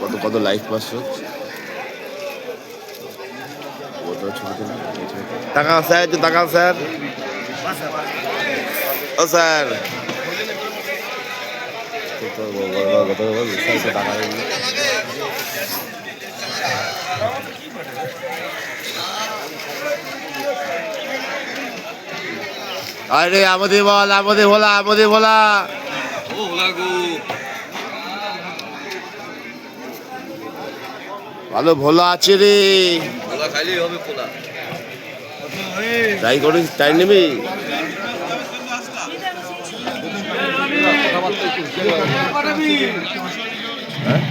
কত কত লাইফ পাঁচশো টাকা স্যার একটু টাকা স্যার ও স্যার। কত কত কত কত টাকা আরে আমাদের বল আমাদের ভোলা আমাদের ভোলা ভালো আছে রে। পোলা খাইলেই হবে নেবে? হ্যাঁ?